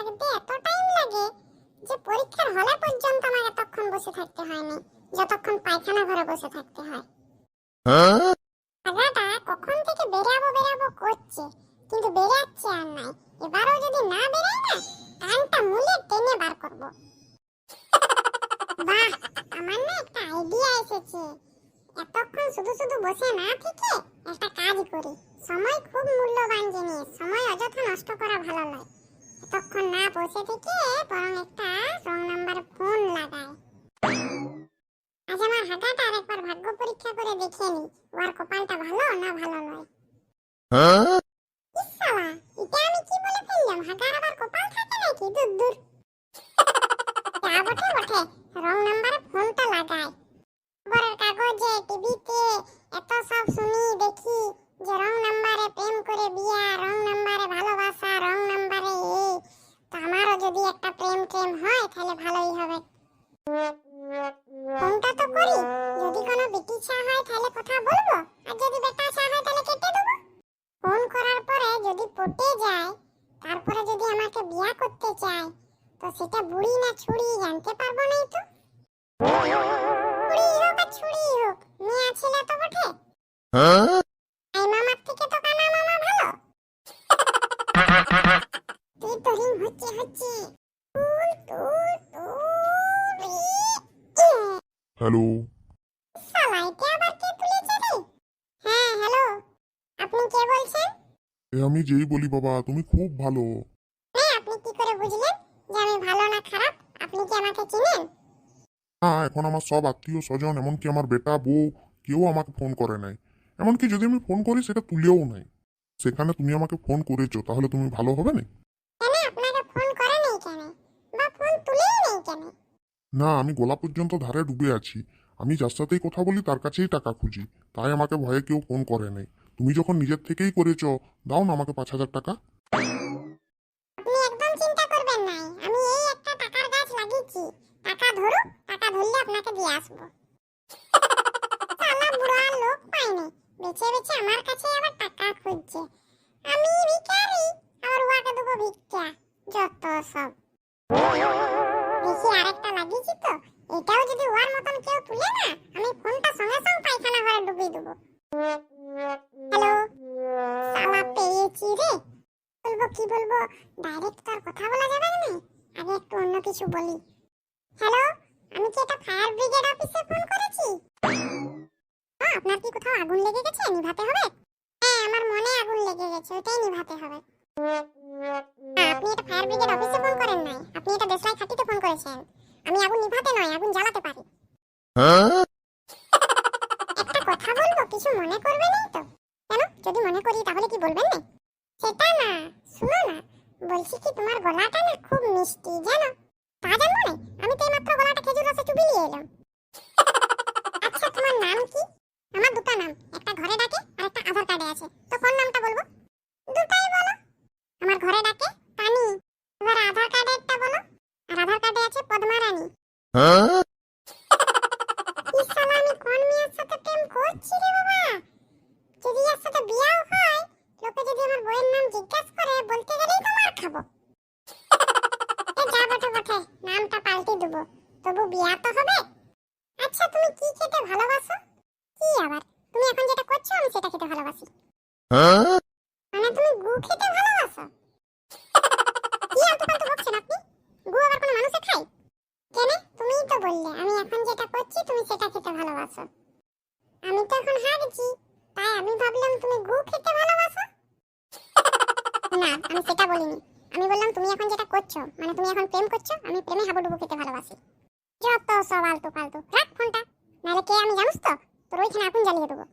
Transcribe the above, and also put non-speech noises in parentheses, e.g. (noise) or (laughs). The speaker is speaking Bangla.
লাগতে এত টাইম লাগে? যে পরীক্ষার হলে পর্যন্ত আমাকে এতক্ষণ বসে থাকতে হয়নি। যতক্ষণ পায়খানা ঘরে বসে থাকতে হয়। আগাটা কখন থেকে বেরাবো বেরাবো করছে। কিন্তু বেরাচ্ছে আর নাই। এবারও যদি না বেরায় না কানটা মুলে টেনে বার করব। বাহ, আমার না একটা আইডিয়া এসেছে। এতক্ষণ শুধু শুধু বসে না থেকে একটা কাজ করি। সময় খুব মূল্যবান জিনিস। সময় অযথা নষ্ট করা ভালো নয়। এতক্ষণ না বসে থেকে বরং একটা রং নাম্বার ফোন লাগাই। আজ আমার হাগাটা আরেকবার ভাগ্য পরীক্ষা করে দেখিয়ে নি ওর কপালটা ভালো না ভালো নয়। ইস এটা আমি কি বলে ফেললাম? হাগার আবার কপাল থাকে নাকি? দূর দূর। যা বটে বটে রং নাম্বারে ফোনটা লাগাই। খবরের কাগজে টিভিতে এত সব শুনি দেখি যে রং নাম্বারে প্রেম করে বিয়া রং কথা বলব? আর যদি বেটা চা হয় তাহলে কেটে দেবো? ফোন করার পরে যদি পটে যায়, তারপরে যদি আমাকে বিয়া করতে চায়, তো সেটা বুড়ি না ছুরি জানতে পারব নাই তো? বুড়ি হোক আর ছুরি হোক, মেয়ে ছেলে তো বটে। আই মামার থেকে তো কানা মামা ভালো। তুই তো রিং হচ্ছে হচ্ছে। হ্যালো শালা এটা আবার কে তুলেছে রে হ্যাঁ হ্যালো আপনি কে বলছেন এ আমি যেই বলি বাবা তুমি খুব ভালো। হ্যাঁ আপনি কি করে বুঝলেন যে আমি ভালো না খারাপ? আপনি কি আমাকে চিনেন? হ্যাঁ এখন আমার সব আত্মীয় স্বজন এমনকি আমার বেটা বউ কেউ আমাকে ফোন করে নাই। এমনকি যদি আমি ফোন করি সেটা তুলেও নাই। সেখানে তুমি আমাকে ফোন করেছ তাহলে তুমি ভালো হবে না? না আমি গলা পর্যন্ত ধারে ডুবে আছি। আমি যার সাথেই কথা বলি তার কাছেই টাকা খুঁজি। তাই আমাকে ভয়ে কেউ ফোন করে নাই। তুমি যখন নিজের থেকেই করেছ, দাও না আমাকে পাঁচ হাজার টাকা। আমি একটা টাকার গাছ টাকা টাকা আমার আর এটাও যদি কেউ আমি ফোনটা সঙ্গে সঙ্গে ডাইরেক্ট তো আর কথা বলা যাবে না? আগে একটু অন্য কিছু বলি। হ্যালো আমি কি এটা ফায়ার ব্রিগেড অফিসে ফোন করেছি? আপনার কি কোথাও আগুন লেগে গেছে? নিভাতে হবে? হ্যাঁ আমার মনে আগুন লেগে গেছে ওটাই নিভাতে হবে। আপনি এটা ফায়ার ব্রিগেড অফিসে ফোন করেন নাই। আপনি এটা দেশলাই খাটিতে ফোন করেছেন। আমি আগুন নিভাতে নয় আগুন জ্বালাতে পারি। একটা কথা বলব কিছু মনে করবে না তো? কেন? যদি মনে করি তাহলে কি বলবেন না? সেটা না শুনো না বলছি কি তোমার গলাটা না খুব মিষ্টি জানো? তা জানব না আমি তো এইমাত্র গলাটা খেজুর রসে এলাম। (laughs) আচ্ছা তোমার নাম কি? আমার দুটো নাম একটা ঘরে ডাকে আর একটা আধার কার্ডে আছে। তো কোন নামটা বলব? দুটাই বলো। আমার ঘরে ডাকে পানি এবার আধার কার্ডে একটা বলো। আর আধার কার্ডে আছে পদ্মা রানী ইস (laughs) শালা আমি কোন মেয়ের সাথে প্রেম করছি রে বাবা যদি এর সাথে বিয়াও হয় লোকে যদি আমার বইয়ের নাম জিজ্ঞাসা করে বলতে গেলেই তো মার খাব এ যা বটে বটে নামটা পাল্টে দেবো তবু বিয়া তো হবে আচ্ছা তুমি কি খেতে ভালোবাসো কি আবার তুমি এখন যেটা করছ আমি সেটা খেতে ভালোবাসি মানে তুমি গু খেতে ভালোবাসো? কি আলতু ফালতু বকছেন আপনি? গু আবার কোনো মানুষে খায়? কেন? তুমিই তো বললে, আমি এখন যেটা করছি, তুমি সেটা খেতে ভালোবাসো। আমি তো এখন হারছি, তাই আমি ভাবলাম তুমি গু খেতে ভালোবাসো? না, আমি সেটা বলিনি। আমি বললাম, তুমি এখন যেটা করছ মানে তুমি এখন প্রেম করছ, আমি প্রেমে হাবুডুবু খেতে ভালোবাসি। যত সব আলতু ফালতু রাখ ফোনটা, নাহলে কে আমি জানুস তো? তোর ওইখানে আগুন জ্বালিয়ে দেবো।